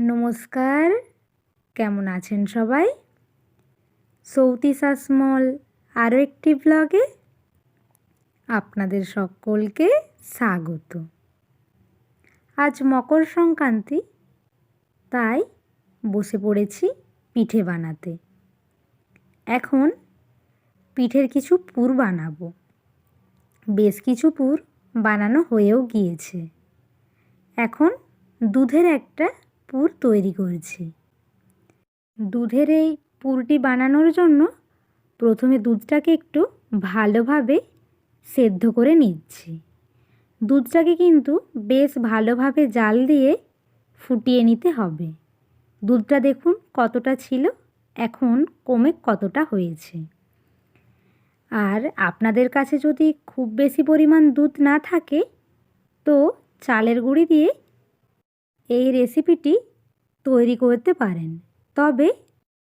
নমস্কার। কেমন আছেন সবাই? সৌতি শাসমল আরও একটি ব্লগে আপনাদের সকলকে স্বাগত। আজ মকর সংক্রান্তি, তাই বসে পড়েছি পিঠে বানাতে। এখন পিঠের কিছু পুর বানাবো। বেশ কিছু পুর বানানো হয়েও গিয়েছে। এখন দুধের একটা পুর তৈরি করছি। দুধের এই পুরটি বানানোর জন্য প্রথমে দুধটাকে একটু ভালোভাবে সেদ্ধ করে নিচ্ছি। দুধটাকে কিন্তু বেশ ভালোভাবে জাল দিয়ে ফুটিয়ে নিতে হবে। দুধটা দেখুন কতটা ছিল, এখন কমে কতটা হয়েছে। আর আপনাদের কাছে যদি খুব বেশি পরিমাণ দুধ না থাকে, তো চালের গুঁড়ি দিয়ে এই রেসিপিটি তৈরি করতে পারেন। তবে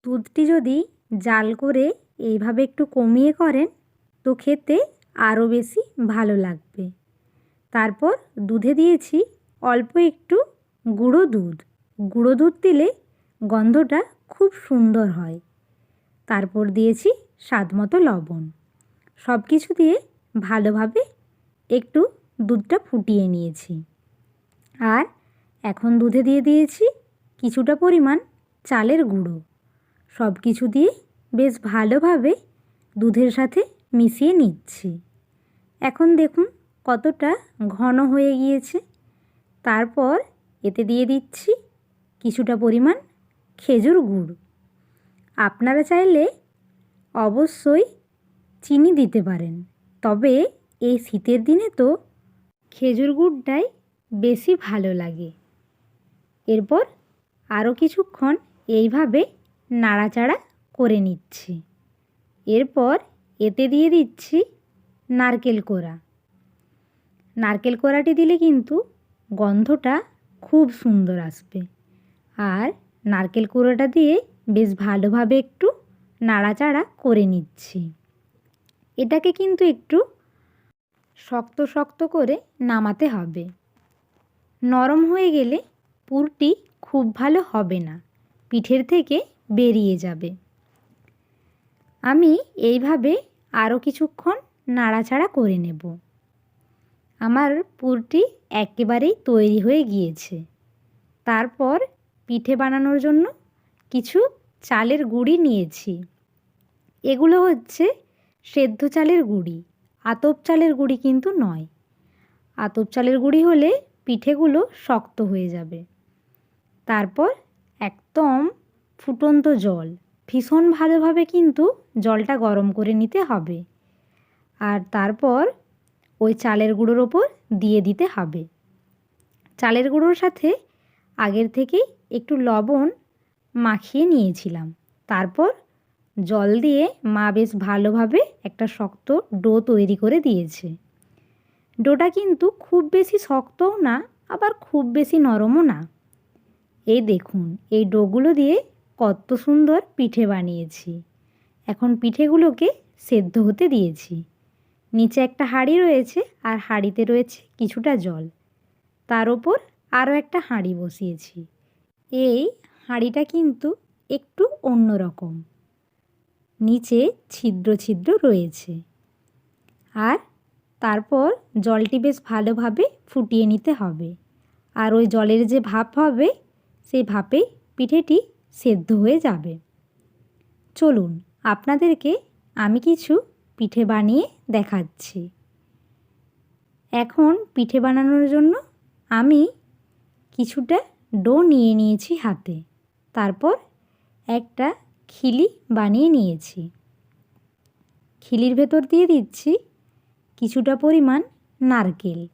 দুধটি যদি জাল করে এইভাবে একটু কমিয়ে করেন, তো খেতে আরও বেশি ভালো লাগবে। তারপর দুধে দিয়েছি অল্প একটু গুঁড়ো দুধ। গুঁড়ো দুধ দিলে গন্ধটা খুব সুন্দর হয়। তারপর দিয়েছি স্বাদ মতো লবণ। সব কিছু দিয়ে ভালোভাবে একটু দুধটা ফুটিয়ে নিয়েছি। আর এখন দুধে দিয়ে দিয়েছি কিছুটা পরিমাণ চালের গুঁড়ো। সব কিছু দিয়ে বেশ ভালোভাবে দুধের সাথে মিশিয়ে নিচ্ছি। এখন দেখুন কতটা ঘন হয়ে গিয়েছে। তারপর এতে দিয়ে দিচ্ছি কিছুটা পরিমাণ খেজুর গুড়। আপনারা চাইলে অবশ্যই চিনি দিতে পারেন, তবে এই শীতের দিনে তো খেজুর গুড়টাই বেশি ভালো লাগে। এরপর আরও কিছুক্ষণ এইভাবে নাড়াচাড়া করে নিচ্ছি। এরপর এতে দিয়ে দিচ্ছি নারকেল কোড়া। নারকেল কোড়াটি দিলে কিন্তু গন্ধটা খুব সুন্দর আসবে। আর নারকেল কোড়াটা দিয়ে বেশ ভালোভাবে একটু নাড়াচাড়া করে নিচ্ছি। এটাকে কিন্তু একটু শক্ত শক্ত করে নামাতে হবে। নরম হয়ে গেলে পুরটি খুব ভালো হবে না। পিঠের থেকে বেরিয়ে যাবে। আমি এইভাবে আরও কিছুক্ষণ নাড়াচাড়া করে নেব। আমার পুরটি একেবারেই তৈরি হয়ে গিয়েছে। তারপর পিঠে বানানোর জন্য কিছু চালের গুঁড়ি নিয়েছি। এগুলো হচ্ছে সেদ্ধ চালের গুঁড়ি। আতপ চালের গুঁড়ি কিন্তু নয়। আতপ চালের গুঁড়ি হলে পিঠেগুলো শক্ত হয়ে যাবে। তারপর একদম ফুটন্ত জল। ভীষণ ভালোভাবে কিন্তু জলটা গরম করে নিতে হবে। আর তারপর ওই চালের গুঁড়োর ওপর দিয়ে দিতে হবে। চালের গুঁড়োর সাথে আগের থেকেই একটু লবণ মাখিয়ে নিয়েছিলাম। তারপর জল দিয়ে মা বেশ ভালোভাবে একটা শক্ত ডো তৈরি করে দিয়েছে। ডোটা কিন্তু খুব বেশি শক্তও না, আবার খুব বেশি নরমও না। এই দেখুন, এই ডোগুলো দিয়ে কত সুন্দর পিঠে বানিয়েছি। এখন পিঠেগুলোকে সেদ্ধ হতে দিয়েছি। নিচে একটা হাঁড়ি রয়েছে আর হাঁড়িতে রয়েছে কিছুটা জল। তার ওপর আরও একটা হাঁড়ি বসিয়েছি। এই হাঁড়িটা কিন্তু একটু অন্য রকম। নিচে ছিদ্র ছিদ্র রয়েছে। আর তারপর জলটি বেশ ভালোভাবে ফুটিয়ে নিতে হবে। আর ওই জলের যে ভাপ হবে সেই ভাপেই পিঠেটি সেদ্ধ হয়ে যাবে। চলুন, আপনাদেরকে আমি কিছু পিঠে বানিয়ে দেখাচ্ছি। এখন পিঠে বানানোর জন্য আমি কিছুটা ডো নিয়ে নিয়েছি হাতে। তারপর একটা খিলি বানিয়ে নিয়েছি। খিলির ভেতর দিয়ে দিচ্ছি কিছুটা পরিমাণ নারকেল।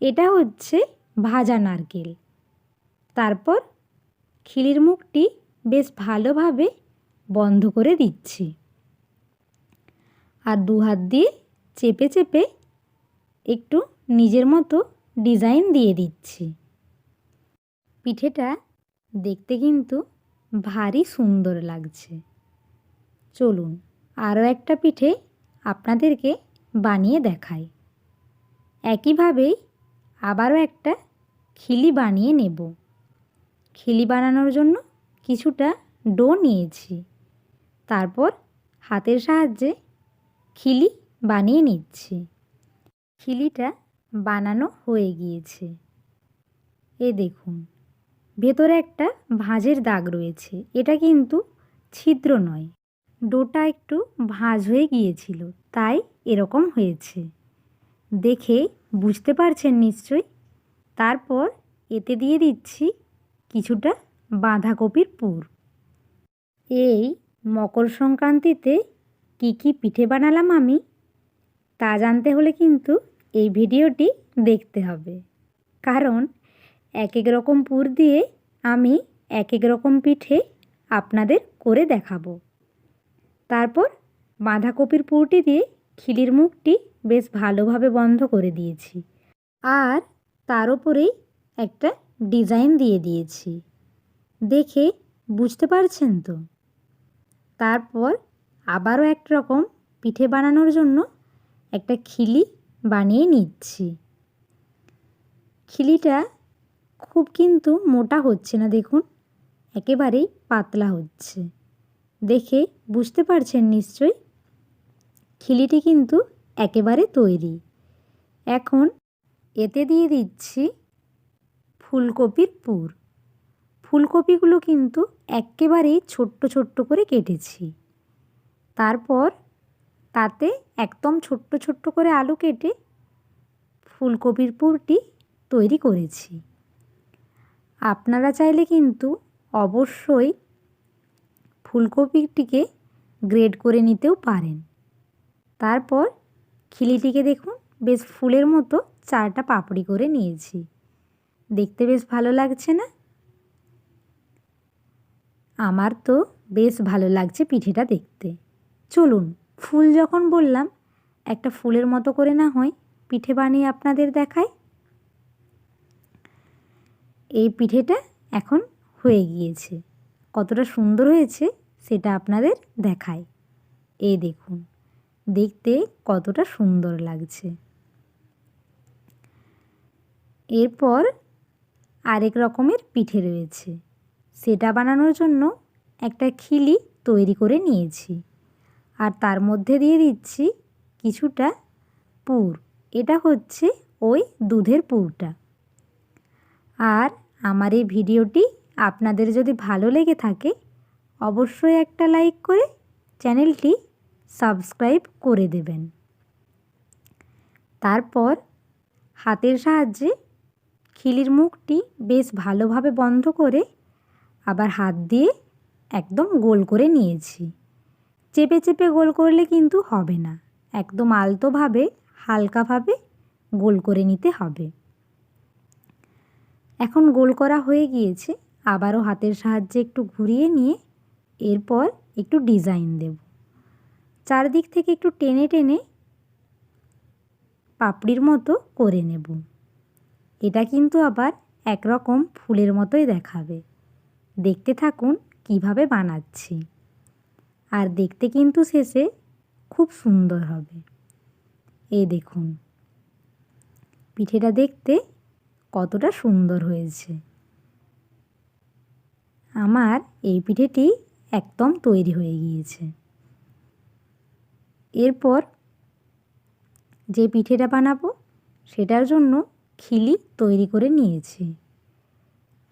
এটা হচ্ছে ভাজা নারকেল। তারপর খিলির মুখটি বেশ ভালোভাবে বন্ধ করে দিচ্ছি। আর দু হাত দিয়ে চেপে চেপে একটু নিজের মতো ডিজাইন দিয়ে দিচ্ছি। পিঠেটা দেখতে কিন্তু ভারী সুন্দর লাগছে। চলুন আরও একটা পিঠে আপনাদেরকে বানিয়ে দেখাই। একইভাবেই আবারও একটা খিলি বানিয়ে নেব। খিলি বানানোর জন্য কিছুটা ডো নিয়েছি। তারপর হাতের সাহায্যে খিলি বানিয়ে নিচ্ছি। খিলিটা বানানো হয়ে গিয়েছে। এ দেখুন, ভেতরে একটা ভাঁজের দাগ রয়েছে। এটা কিন্তু ছিদ্র নয়, ডোটা একটু ভাঁজ হয়ে গিয়েছিল, তাই এরকম হয়েছে। দেখে বুঝতে পারছেন নিশ্চয়ই? তারপর এতে দিয়ে দিচ্ছি কিছুটা বাঁধাকপির পুর। এই মকর সংক্রান্তিতে কী কী পিঠে বানালাম আমি, তা জানতে হলে কিন্তু এই ভিডিওটি দেখতে হবে। কারণ এক এক রকম পুর দিয়ে আমি এক এক রকম পিঠে আপনাদের করে দেখাবো। তারপর বাঁধাকপির পুরটি দিয়ে খিলির মুখটি বেশ ভালোভাবে বন্ধ করে দিয়েছি। আর তার উপরেই একটা ডিজাইন দিয়ে দিয়েছি। দেখে বুঝতে পারছেন তো? তারপর আবারও এক রকম পিঠে বানানোর জন্য একটা খিলি বানিয়ে নিচ্ছি। খিলিটা খুব কিন্তু মোটা হচ্ছে না, দেখুন। একেবারেই পাতলা হচ্ছে। দেখে বুঝতে পারছেন নিশ্চয়ই? খিলিটি কিন্তু একেবারে তৈরি। এখন এতে দিয়ে দিচ্ছি ফুলকপির পুর। ফুলকপিগুলো কিন্তু একেবারেই ছোট্ট ছোট্ট করে কেটেছি। তারপর তাতে একদম ছোট্ট ছোট্ট করে আলু কেটে ফুলকপির পুরটি তৈরি করেছি। আপনারা চাইলে কিন্তু অবশ্যই ফুলকপিটিকে গ্রেড করে নিতেও পারেন। তারপর খিলিটিকে দেখুন, বেশ ফুলের মতো চারটা পাপড়ি করে নিয়েছি। দেখতে বেশ ভালো লাগছে না? আমার তো বেশ ভালো লাগছে পিঠেটা দেখতে। চলুন, ফুল যখন বললাম, একটা ফুলের মতো করে না হয় পিঠে বানিয়ে আপনাদের দেখায় এই পিঠেটা এখন হয়ে গিয়েছে। কতটা সুন্দর হয়েছে সেটা আপনাদের দেখায় এই দেখুন, দেখতে কতটা সুন্দর লাগছে। এরপর আরেক রকমের পিঠে রয়েছে। সেটা বানানোর জন্য একটা খিলি তৈরি করে নিয়েছি। আর তার মধ্যে দিয়ে দিচ্ছি কিছুটা পুর। এটা হচ্ছে ওই দুধের পুরটা। আর আমার এই ভিডিওটি আপনাদের যদি ভালো লেগে থাকে, অবশ্যই একটা লাইক করে চ্যানেলটি সাবস্ক্রাইব করে দেবেন। তারপর হাতের সাহায্যে খিলির মুখটি বেশ ভালোভাবে বন্ধ করে আবার হাত দিয়ে একদম গোল করে নিয়েছি। চেপে চেপে গোল করলে কিন্তু হবে না। একদম আলতোভাবে, হালকাভাবে গোল করে নিতে হবে। এখন গোল করা হয়ে গিয়েছে। আবারও হাতের সাহায্যে একটু ঘুরিয়ে নিয়ে এরপর একটু ডিজাইন দেব। চারদিক থেকে একটু টেনে টেনে পাপড়ির মতো করে নেব। এটা কিন্তু আবার একরকম ফুলের মতোই দেখাবে। দেখতে থাকুন কীভাবে বানাচ্ছি। আর দেখতে কিন্তু শেষে খুব সুন্দর হবে। এই দেখুন। পিঠেটা দেখতে কতটা সুন্দর হয়েছে। আমার এই পিঠেটি একদম তৈরি হয়ে গিয়েছে। এরপর যে পিঠেটা বানাবো সেটার জন্য খিলি তৈরি করে নিয়েছি।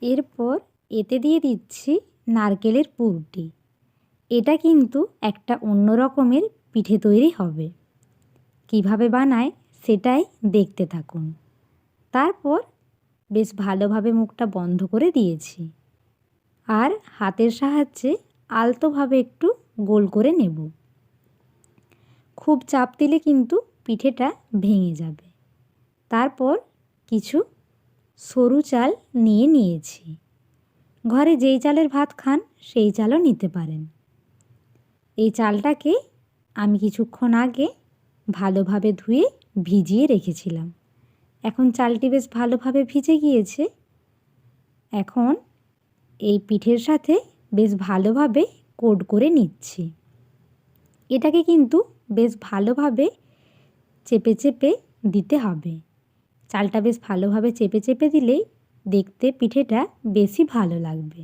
এরপর এতে দিয়ে দিচ্ছি নারকেলের পুরটি। এটা কিন্তু একটা অন্য রকমের পিঠে তৈরি হবে। কীভাবে বানায় সেটাই দেখতে থাকুন। তারপর বেশ ভালোভাবে মুখটা বন্ধ করে দিয়েছি। আর হাতের সাহায্যে আলতোভাবে একটু গোল করে নেব। খুব চাপ দিলে কিন্তু পিঠেটা ভেঙে যাবে। তারপর কিছু সরু চাল নিয়ে নিয়েছি। ঘরে যেই চালের ভাত খান, সেই চালও নিতে পারেন। এই চালটাকে আমি কিছুক্ষণ আগে ভালোভাবে ধুয়ে ভিজিয়ে রেখেছিলাম। এখন চালটি বেশ ভালোভাবে ভিজে গিয়েছে। এখন এই পিঠের সাথে বেশ ভালোভাবে কোড করে নিচ্ছি। এটাকে কিন্তু বেশ ভালোভাবে চেপে চেপে দিতে হবে। চালটা বেশ ভালোভাবে চেপে চেপে দিলেই দেখতে পিঠেটা বেশি ভালো লাগবে।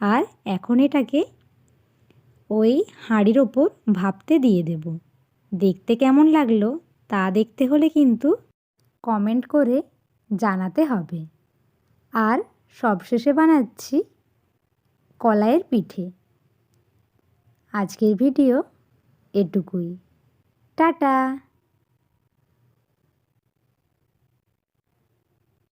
আর এখন এটাকে ওই হাঁড়ির ওপর ভাপতে দিয়ে দেব। দেখতে কেমন লাগল তা দেখতে হলে কিন্তু কমেন্ট করে জানাতে হবে। আর সবশেষে বানাচ্ছি কলাইয়ের পিঠে। আজকের ভিডিও এটুকুই। টাটা!